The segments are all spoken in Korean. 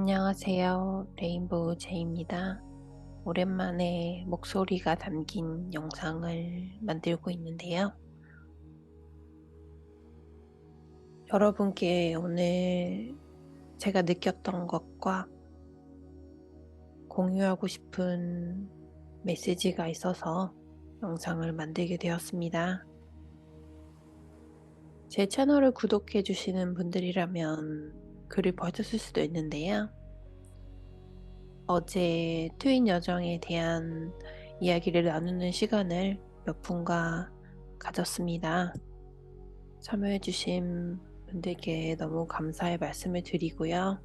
안녕하세요. 레인보우 제이입니다. 오랜만에 목소리가 담긴 영상을 만들고 있는데요. 여러분께 오늘 제가 느꼈던 것과 공유하고 싶은 메시지가 있어서 영상을 만들게 되었습니다. 제 채널을 구독해 주시는 분들이라면 글을 보셨을 수도 있는데요. 어제 트윈 여정에 대한 이야기를 나누는 시간을 몇 분과 가졌습니다. 참여해주신 분들께 너무 감사의 말씀을 드리고요.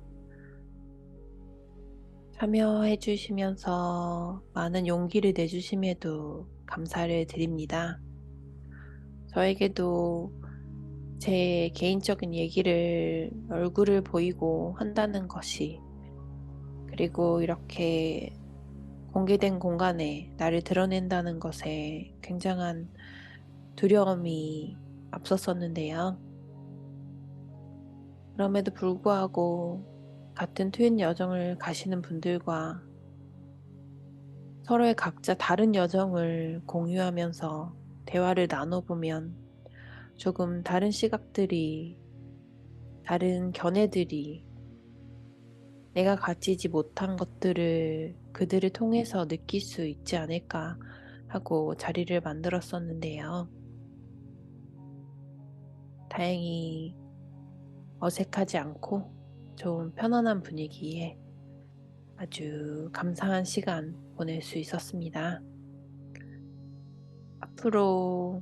참여해주시면서 많은 용기를 내주심에도 감사를 드립니다. 저에게도 제 개인적인 얘기를 얼굴을 보이고 한다는 것이 그리고 이렇게 공개된 공간에 나를 드러낸다는 것에 굉장한 두려움이 앞섰었는데요. 그럼에도 불구하고 같은 트윈 여정을 가시는 분들과 서로의 각자 다른 여정을 공유하면서 대화를 나눠보면 조금 다른 시각들이, 다른 견해들이 내가 가지지 못한 것들을 그들을 통해서 느낄 수 있지 않을까 하고 자리를 만들었었는데요. 다행히 어색하지 않고 좀 편안한 분위기에 아주 감사한 시간 보낼 수 있었습니다. 앞으로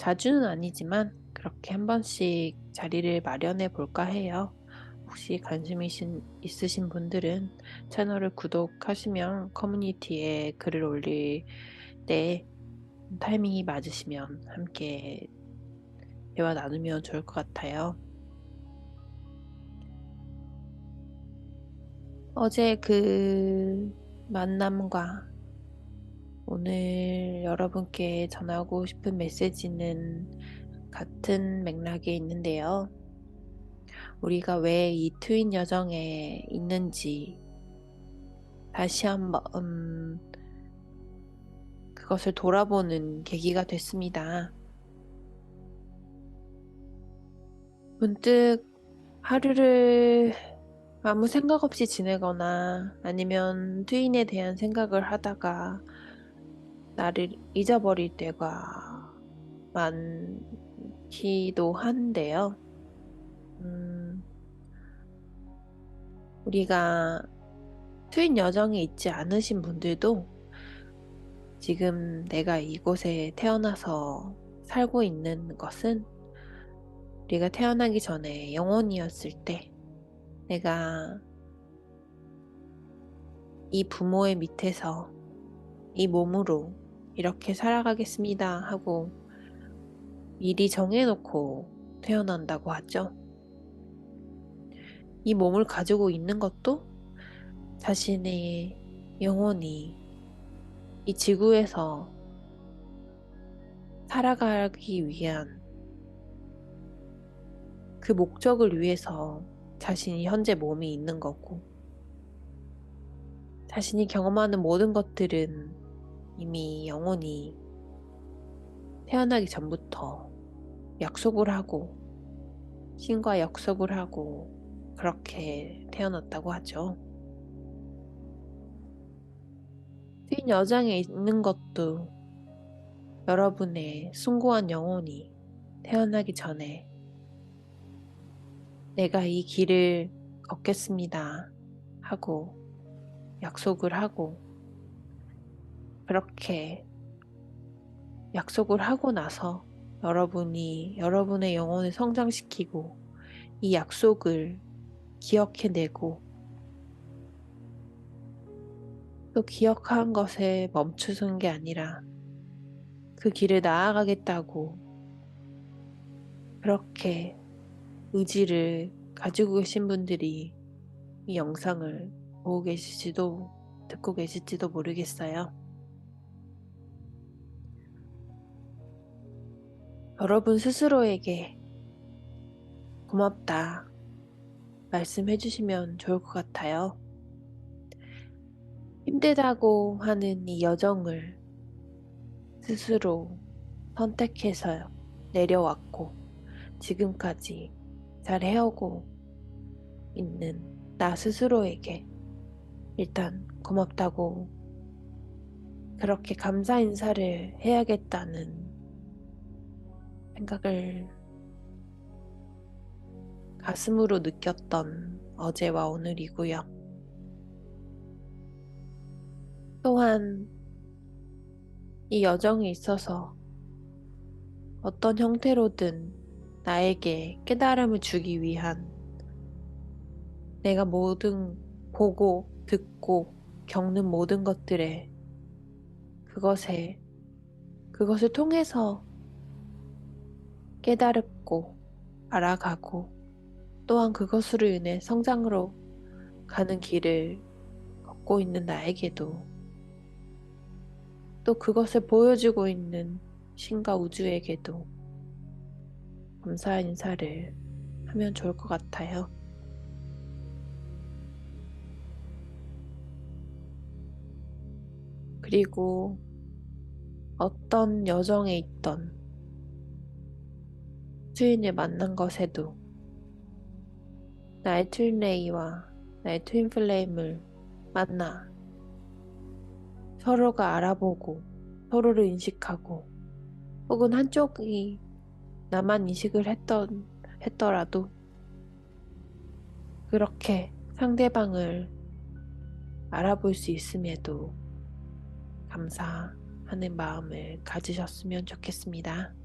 자주는 아니지만 그렇게 한 번씩 자리를 마련해 볼까 해요. 혹시 관심 있으신 분들은 채널을 구독하시면 커뮤니티에 글을 올릴 때 타이밍이 맞으시면 함께 대화 나누면 좋을 것 같아요. 어제 그 만남과 오늘 여러분께 전하고 싶은 메시지는 같은 맥락에 있는데요. 우리가 왜 이 트윈 여정에 있는지 다시 한번 음, 그것을 돌아보는 계기가 됐습니다. 문득 하루를 아무 생각 없이 지내거나 아니면 트윈에 대한 생각을 하다가 나를 잊어버릴 때가 많기도 한데요. 음, 우리가 트윈 여정에 있지 않으신 분들도 지금 내가 이곳에 태어나서 살고 있는 것은 우리가 태어나기 전에 영혼이었을 때 내가 이 부모의 밑에서 이 몸으로 이렇게 살아가겠습니다 하고 미리 정해놓고 태어난다고 하죠. 이 몸을 가지고 있는 것도 자신의 영혼이 이 지구에서 살아가기 위한 그 목적을 위해서 자신이 현재 몸이 있는 거고 자신이 경험하는 모든 것들은 이미 영혼이 태어나기 전부터 약속을 하고 신과 약속을 하고 그렇게 태어났다고 하죠. 트윈 여장에 있는 것도 여러분의 숭고한 영혼이 태어나기 전에 내가 이 길을 걷겠습니다 하고 약속을 하고 그렇게 약속을 하고 나서 여러분이 여러분의 영혼을 성장시키고 이 약속을 기억해내고 또 기억한 것에 멈추는 게 아니라 그 길을 나아가겠다고 그렇게 의지를 가지고 계신 분들이 이 영상을 보고 계실지도 듣고 계실지도 모르겠어요. 여러분 스스로에게 고맙다. 말씀해 주시면 좋을 것 같아요. 힘들다고 하는 이 여정을 스스로 선택해서 내려왔고, 지금까지 잘 해오고 있는 나 스스로에게 일단 고맙다고 그렇게 감사 인사를 해야겠다는 생각을 가슴으로 느꼈던 어제와 오늘이고요. 또한 이 여정에 있어서 어떤 형태로든 나에게 깨달음을 주기 위한 내가 모든 보고 듣고 겪는 모든 것들에 그것에 그것을 통해서 깨달았고 알아가고 또한 그것으로 인해 성장으로 가는 길을 걷고 있는 나에게도 또 그것을 보여주고 있는 신과 우주에게도 감사 인사를 하면 좋을 것 같아요. 그리고 어떤 여정에 있던 주인을 만난 것에도 나의 트윈레이와 나의 트윈플레임을 만나 서로가 알아보고 서로를 인식하고 혹은 한쪽이 나만 인식을 했던 했더라도 그렇게 상대방을 알아볼 수 있음에도 감사하는 마음을 가지셨으면 좋겠습니다.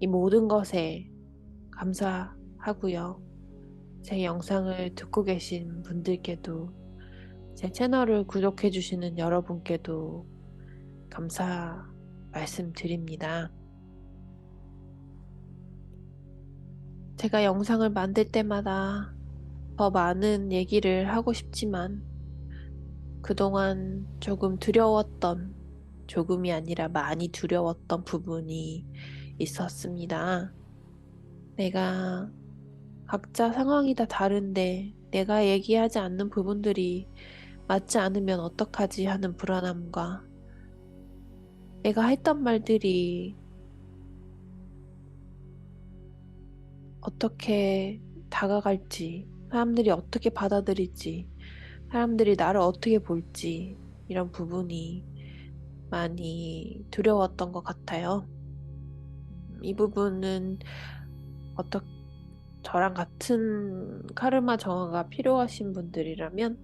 이 모든 것에 감사하고요. 제 영상을 듣고 계신 분들께도 제 채널을 구독해 주시는 여러분께도 감사 말씀드립니다. 제가 영상을 만들 때마다 더 많은 얘기를 하고 싶지만 그동안 조금 두려웠던, 조금이 아니라 많이 두려웠던 부분이 있었습니다. 내가 각자 상황이 다 다른데 내가 얘기하지 않는 부분들이 맞지 않으면 어떡하지 하는 불안함과 내가 했던 말들이 어떻게 다가갈지, 사람들이 어떻게 받아들일지, 사람들이 나를 어떻게 볼지, 이런 부분이 많이 두려웠던 것 같아요. 이 부분은 어떻 저랑 같은 카르마 정화가 필요하신 분들이라면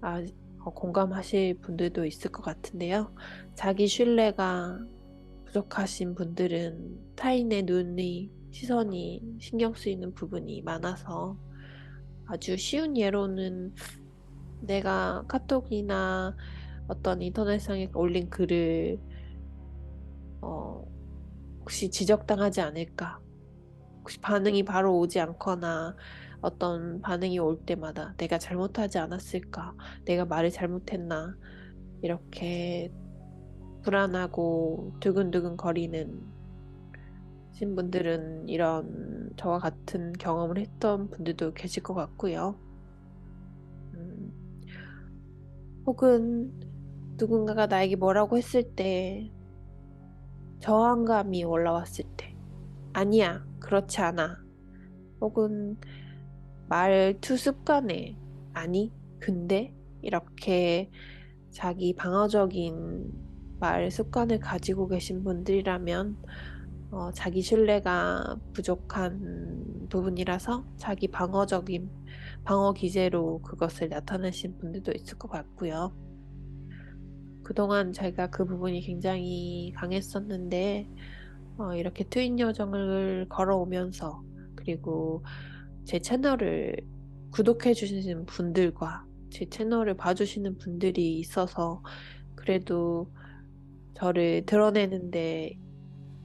아, 어, 공감하실 분들도 있을 것 같은데요. 자기 신뢰가 부족하신 분들은 타인의 눈이 시선이 신경 쓰이는 부분이 많아서 아주 쉬운 예로는 내가 카톡이나 어떤 인터넷상에 올린 글을 어, 혹시 지적당하지 않을까? 혹시 반응이 바로 오지 않거나 어떤 반응이 올 때마다 내가 잘못하지 않았을까? 내가 말을 잘못했나? 이렇게 불안하고 두근두근 거리는 신 분들은 이런 저와 같은 경험을 했던 분들도 계실 것 같고요. 음, 혹은 누군가가 나에게 뭐라고 했을 때 저항감이 올라왔을 때. 아니야 그렇지 않아. 혹은 말투 습관에 아니 근데? 이렇게 자기 방어적인 말 습관을 가지고 계신 분들이라면 어, 자기 신뢰가 부족한 부분이라서 자기 방어적인 방어 기제로 그것을 나타내신 분들도 있을 것 같고요. 그동안 제가 그 부분이 굉장히 강했었는데 어, 이렇게 트윈 여정을 걸어오면서 그리고 제 채널을 구독해 주시는 분들과 제 채널을 봐주시는 분들이 있어서 그래도 저를 드러내는데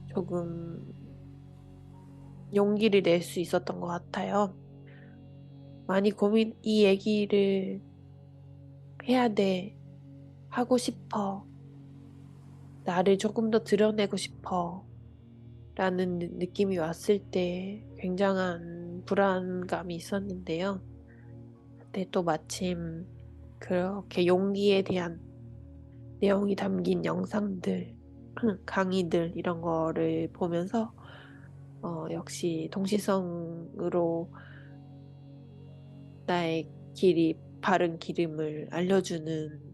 조금 용기를 낼 수 있었던 것 같아요. 많이 고민, 이 얘기를 해야 돼. 하고 싶어. 나를 조금 더 드러내고 싶어. 라는 느- 느낌이 왔을 때 굉장한 불안감이 있었는데요. 근데 또 마침 그렇게 용기에 대한 내용이 담긴 영상들, 강의들 이런 거를 보면서 어, 역시 동시성으로 나의 길이 바른 기름을 알려주는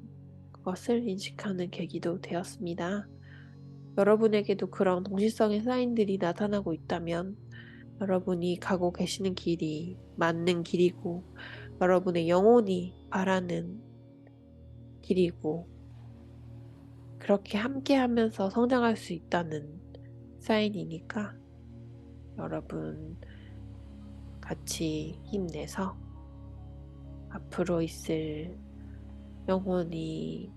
것을 인식하는 계기도 되었습니다. 여러분에게도 그런 동시성의 사인들이 나타나고 있다면 여러분이 가고 계시는 길이 맞는 길이고 여러분의 영혼이 바라는 길이고 그렇게 함께 하면서 성장할 수 있다는 사인이니까 여러분 같이 힘내서 앞으로 있을 영혼이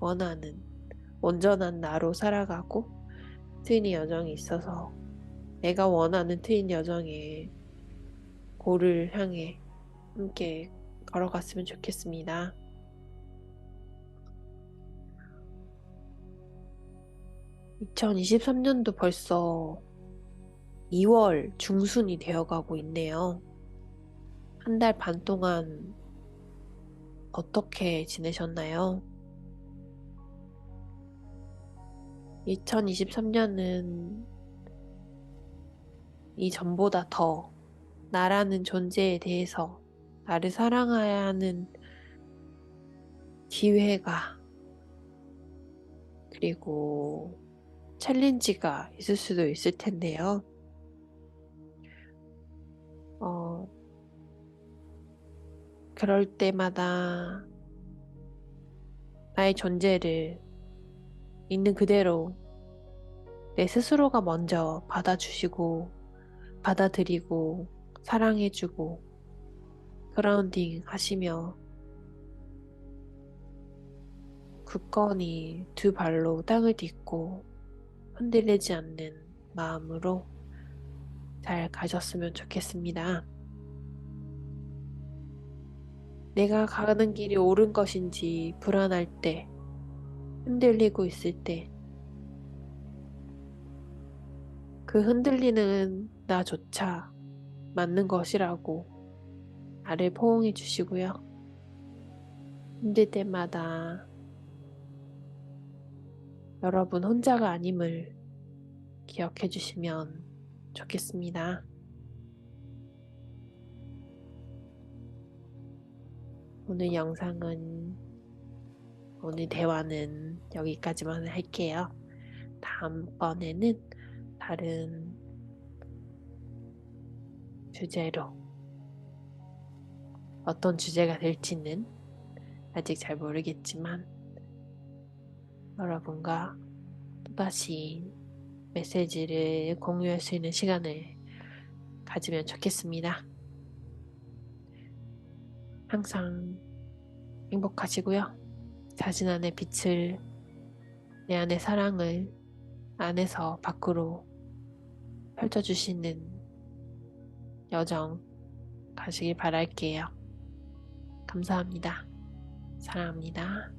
원하는 온전한 나로 살아가고 트윈 여정이 있어서 내가 원하는 트윈 여정의 고를 향해 함께 걸어갔으면 좋겠습니다. (2023년도) 벌써 2월 중순이 되어가고 있네요. 한 달 반 동안 어떻게 지내셨나요? 2023년은 이전보다 더 나라는 존재에 대해서 나를 사랑해야 하는 기회가 그리고 챌린지가 있을 수도 있을 텐데요. 그럴 때마다 나의 존재를 있는 그대로 내 스스로가 먼저 받아주시고 받아들이고 사랑해주고 그라운딩 하시며 굳건히 두 발로 땅을 딛고 흔들리지 않는 마음으로 잘 가셨으면 좋겠습니다. 내가 가는 길이 옳은 것인지 불안할 때, 흔들리고 있을 때, 그 흔들리는 나조차 맞는 것이라고 나를 포옹해 주시고요. 힘들 때마다 여러분 혼자가 아님을 기억해 주시면 좋겠습니다. 오늘 영상은 오늘 대화는 여기까지만 할게요. 다음번에는 다른 주제로 어떤 주제가 될지는 아직 잘 모르겠지만 여러분과 또다시 메시지를 공유할 수 있는 시간을 가지면 좋겠습니다. 항상 행복하시고요. 자신 안의 빛을 내 안의 사랑을 안에서 밖으로 펼쳐주시는 여정 가시길 바랄게요. 감사합니다. 사랑합니다.